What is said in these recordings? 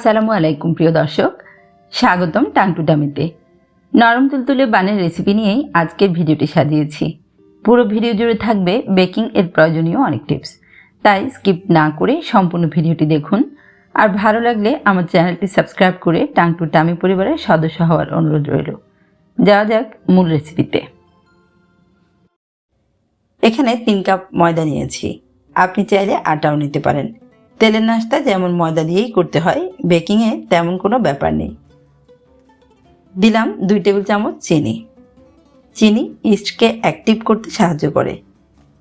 আসসালামু আলাইকুম, প্রিয় দর্শক। স্বাগতম টাংটু টামিতে নরম তুলতুলে বানের রেসিপি নিয়েই আজকের ভিডিওটি সাজিয়েছি। পুরো ভিডিও জুড়ে থাকবে বেকিং এর প্রয়োজনীয় অনেক টিপস তাই স্কিপ না করে সম্পূর্ণ ভিডিওটি দেখুন। আর ভালো লাগলে আমার চ্যানেলটি সাবস্ক্রাইব করে টাংটু টামি পরিবারের সদস্য হওয়ার অনুরোধ রইল। যাওয়া যাক মূল রেসিপিতে এখানে তিন কাপ ময়দা নিয়েছি। আপনি চাইলে আটাও নিতে পারেন। তেলের নাস্তা যেমন ময়দা দিয়েই করতে হয় বেকিংয়ে তেমন কোনো ব্যাপার নেই। দিলাম দুই টেবিল চামচ চিনি। চিনি ইস্টকে অ্যাক্টিভ করতে সাহায্য করে।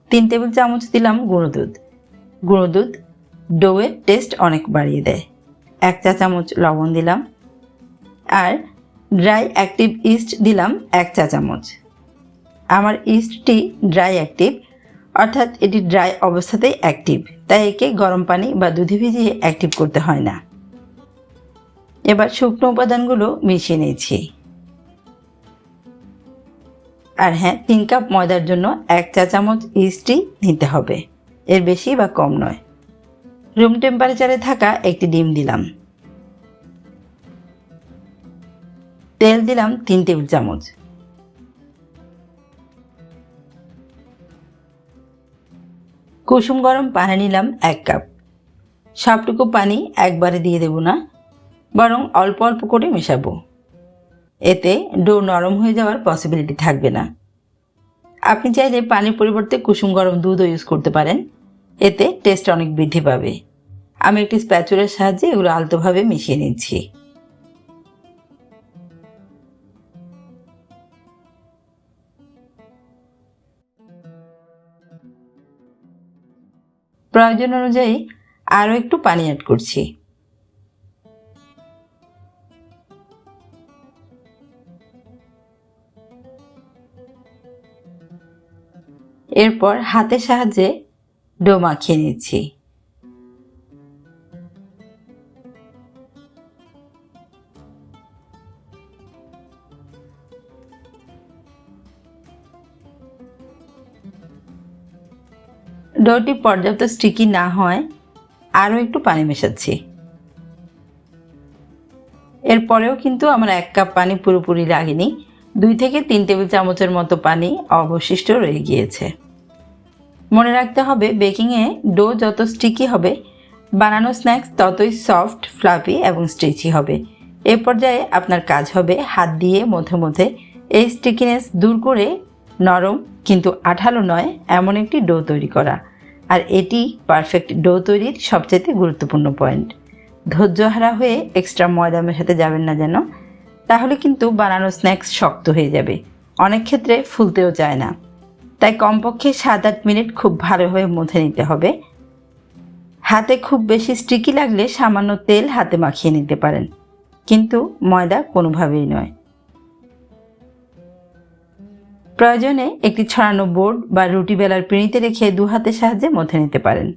তিন টেবিল চামচ দিলাম গুঁড়ো দুধ। গুঁড়ো দুধ ডোয়ের টেস্ট অনেক বাড়িয়ে দেয়। এক চা চামচ লবণ দিলাম। আর ড্রাই অ্যাক্টিভ ইস্ট দিলাম এক চা চামচ। আমার ইস্টটি ড্রাই অ্যাক্টিভ অর্থাৎ এটি ড্রাই অবস্থাতেই অ্যাক্টিভ, তাই একে গরম পানি বা দুধে ভিজিয়ে অ্যাক্টিভ করতে হয় না। এবার শুকনো উপাদানগুলো মিশিয়ে নিয়েছি আর হ্যাঁ তিন কাপ ময়দার জন্য এক চা চামচ ইস্টই নিতে হবে। এর বেশি বা কম নয়। রুম টেম্পারেচারে থাকা একটি ডিম দিলাম। তেল দিলাম তিন টেবিল চামচ। কুসুম গরম পানি নিলাম এক কাপ। সবটুকু পানি একবারে দিয়ে দেব না, বরং অল্প অল্প করে মেশাবো। এতে ডো নরম হয়ে যাওয়ার পসিবিলিটি থাকবে না। আপনি চাইলে পানির পরিবর্তে কুসুম গরম দুধও ইউজ করতে পারেন। এতে টেস্ট অনেক বৃদ্ধি পাবে। আমি একটি স্প্যাচুলার সাহায্যে এগুলো আলতোভাবে মিশিয়ে নিচ্ছি। প্রয়োজন অনুযায়ী আরও একটু পানি অ্যাড করছি। এরপর হাতের সাহায্যে ডো মাখিয়ে নিচ্ছি। ডোটি পর্যাপ্ত স্টিকি না হয়, আরও একটু পানি মেশাচ্ছি। এরপরেও কিন্তু আমার এক কাপ পানি পুরোপুরি লাগেনি দুই থেকে তিন টেবিল চামচের মতো পানি অবশিষ্ট রয়ে গিয়েছে। মনে রাখতে হবে, বেকিংয়ে ডো যত স্টিকি হবে, বানানো স্ন্যাক্স ততই সফট ফ্লাফি এবং স্ট্রেচি হবে। এ পর্যায়ে আপনার কাজ হবে হাত দিয়ে মধ্যে মধ্যে এই স্টিকিনেস দূর করে নরম কিন্তু আঠালো নয়, এমন একটি ডো তৈরি করা। আর এটি পারফেক্ট ডো তৈরির সবচেয়ে গুরুত্বপূর্ণ পয়েন্ট ধৈর্যহারা হয়ে এক্সট্রা ময়দা মেশাতে যাবেন না যেন, তাহলে কিন্তু বানানো স্ন্যাক্স শক্ত হয়ে যাবে। অনেক ক্ষেত্রে ফুলতেও চায় না। তাই কমপক্ষে সাত আট মিনিট খুব ভালোভাবে মুথে নিতে হবে। হাতে খুব বেশি স্টিকি লাগলে সামান্য তেল হাতে মাখিয়ে নিতে পারেন। কিন্তু ময়দা কোনোভাবেই নয়। প্রয়োজনে একটি ছড়ানো বোর্ড বা রুটি বেলার পিঁড়িতে রেখে দু হাতের সাহায্যে মথে নিতে পারেন।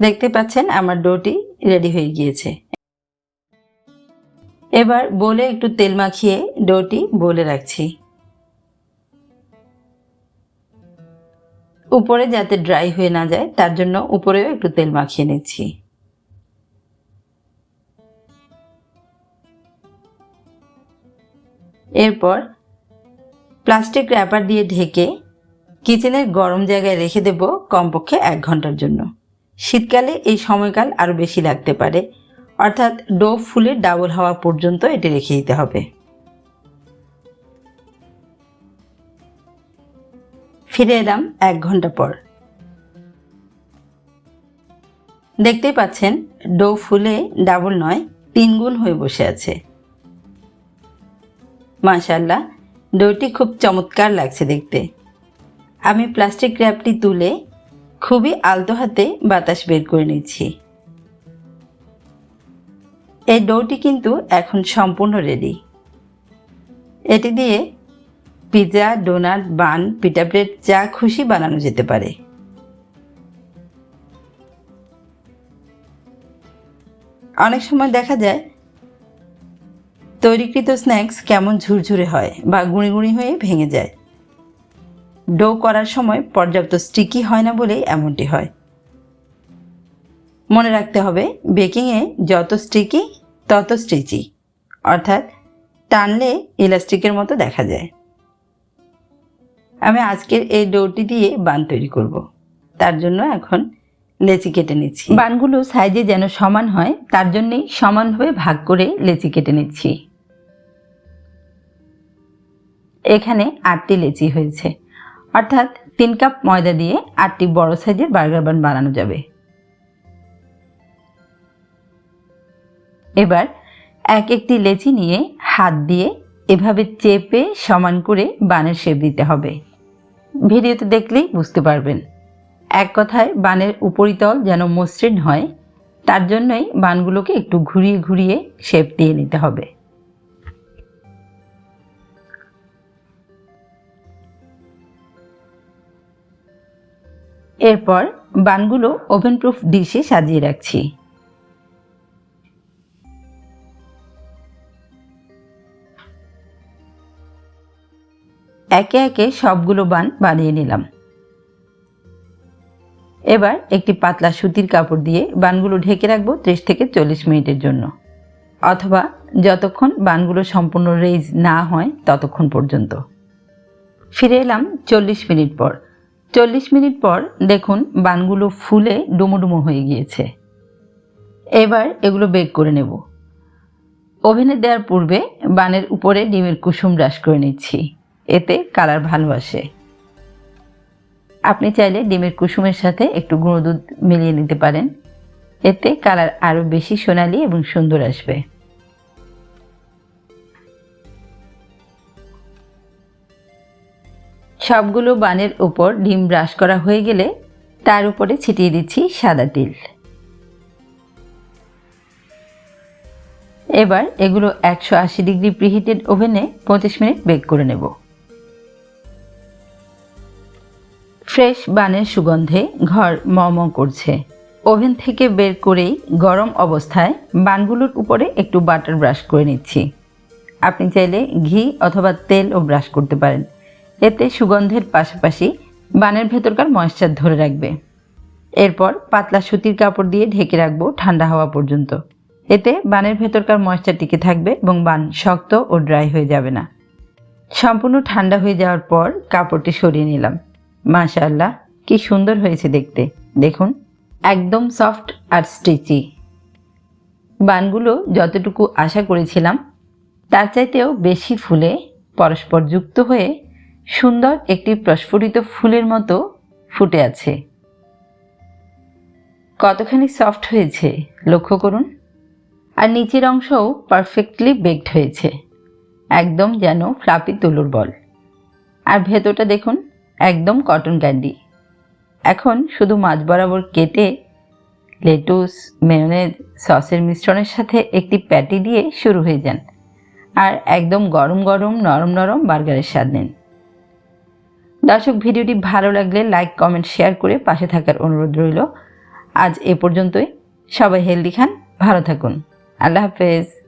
দেখতে পাচ্ছেন আমার ডোটি রেডি হয়ে গিয়েছে। এবার বলে একটু তেল মাখিয়ে ডোটি বলে রাখছি। উপরে যাতে ড্রাই হয়ে না যায়, তার জন্য উপরেও একটু তেল মাখিয়ে নিচ্ছি। এরপর প্লাস্টিক র্যাপার দিয়ে ঢেকে কিচেনের গরম জায়গায় রেখে দেব কমপক্ষে এক ঘণ্টার জন্য। শীতকালে এই সময়কাল আরও বেশি লাগতে পারে। অর্থাৎ ডো ফুলে ডাবল হওয়া পর্যন্ত এটি রেখে দিতে হবে। ফিরে এলাম এক ঘণ্টা পর। দেখতেই পাচ্ছেন ডো ফুলে ডাবল নয় তিন গুণ হয়ে বসে আছে। মাশাল্লাহ ডোটি খুব চমৎকার লাগছে দেখতে। আমি প্লাস্টিক র্যাপটি তুলে খুবই আলতো হাতে বাতাস বের করে নিচ্ছি। এই ডোটি কিন্তু এখন সম্পূর্ণ রেডি এটি দিয়ে পিৎজা ডোনাট বান পিটা ব্রেড যা খুশি বানানো যেতে পারে। অনেক সময় দেখা যায় তৈরিকৃত স্ন্যাক্স কেমন ঝুরঝুরে হয় বা গুঁড়ি গুঁড়ি হয়ে ভেঙে যায়? ডো করার সময় পর্যাপ্ত স্টিকি হয় না বলেই এমনটি হয়। মনে রাখতে হবে বেকিংয়ে যত স্টিকি তত স্টিচি অর্থাৎ টানলে ইলাস্টিকের মতো দেখা যায়। আমি আজকের এই ডোটি দিয়ে বান তৈরি করব। তার জন্য এখন লেচি কেটে নিচ্ছি। বানগুলো সাইজে যেন সমান হয়, তার জন্যই সমানভাবে ভাগ করে লেচি কেটে নিচ্ছি। এখানে আটটি লেচি হয়েছে। অর্থাৎ তিন কাপ ময়দা দিয়ে আটটি বড় সাইজের বার্গার বান বানানো যাবে। এবার এক একটি লেচি নিয়ে হাত দিয়ে এভাবে চেপে সমান করে বানের শেপ দিতে হবে। ভিডিওতে দেখলেই বুঝতে পারবেন। এক কথায় বানের উপরিতল যেন মসৃণ হয়, তার জন্যই বানগুলোকে একটু ঘুরিয়ে ঘুরিয়ে শেপ দিয়ে নিতে হবে। এরপর বানগুলো ওভেন প্রুফ ডিশে সাজিয়ে রাখছি। একে একে সবগুলো বান বানিয়ে নিলাম। এবার একটি পাতলা সুতির কাপড় দিয়ে বানগুলো ঢেকে রাখব ত্রিশ থেকে চল্লিশ মিনিটের জন্য। অথবা যতক্ষণ বানগুলো সম্পূর্ণ রেজ না হয় ততক্ষণ পর্যন্ত। ফিরে এলাম চল্লিশ মিনিট পর। চল্লিশ মিনিট পর দেখুন বানগুলো ফুলে ডুমো হয়ে গিয়েছে। এবার এগুলো বেক করে নেব। ওভেনে দেওয়ার পূর্বে বানের উপরে ডিমের কুসুম ব্রাশ করে নিচ্ছি। এতে কালার ভালো আসে। আপনি চাইলে ডিমের কুসুমের সাথে একটু গুঁড়ো দুধ মিলিয়ে নিতে পারেন। এতে কালার আরও বেশি সোনালি এবং সুন্দর আসবে। সবগুলো বানের উপর ডিম ব্রাশ করা হয়ে গেলে তার উপরে ছিটিয়ে দিচ্ছি সাদা তিল। এবার এগুলো একশো আশি ডিগ্রি প্রিহিটেড ওভেনে পঁচিশ মিনিট বেক করে নেব। ফ্রেশ বানের সুগন্ধে ঘর মম করছে। ওভেন থেকে বের করেই গরম অবস্থায় বানগুলোর উপরে একটু বাটার ব্রাশ করে নিচ্ছি। আপনি চাইলে ঘি অথবা তেলও ব্রাশ করতে পারেন। এতে সুগন্ধের পাশাপাশি বানের ভেতরকার ময়েশ্চার ধরে রাখবে। এরপর পাতলা সুতির কাপড় দিয়ে ঢেকে রাখব ঠান্ডা হওয়া পর্যন্ত। এতে বানের ভেতরকার ময়েশ্চার টিকে থাকবে এবং বান শক্ত ও ড্রাই হয়ে যাবে না। সম্পূর্ণ ঠান্ডা হয়ে যাওয়ার পর কাপড়টি সরিয়ে নিলাম। মাশাআল্লাহ, কি সুন্দর হয়েছে দেখতে। দেখুন, একদম সফট আর স্টিচি বানগুলো যতটুকু আশা করেছিলাম, তার চাইতেও বেশি ফুলে পরস্পর যুক্ত হয়ে সুন্দর একটি প্রস্ফুটিত ফুলের মতো ফুটে আছে। কতখানি সফট হয়েছে, লক্ষ্য করুন। আর নিচের অংশও পারফেক্টলি বেকড হয়েছে, একদম যেন ফ্লাপি তুলোর বল। আর ভেতরটা দেখুন, একদম কটন ক্যান্ডি। এখন শুধু মাছ বরাবর কেটে লেটুস, মেয়নেজ, সসের মিশ্রণের সাথে একটি প্যাটি দিয়ে শুরু হয়ে যান। আর একদম গরম গরম, নরম নরম বার্গারের স্বাদ নিন। দর্শক, ভিডিওটি ভালো লাগলে লাইক, কমেন্ট, শেয়ার করে পাশে থাকার অনুরোধ রইল। আজ এ পর্যন্তই। সবাই হেলদি খান, ভালো থাকুন। আল্লাহ হাফেজ।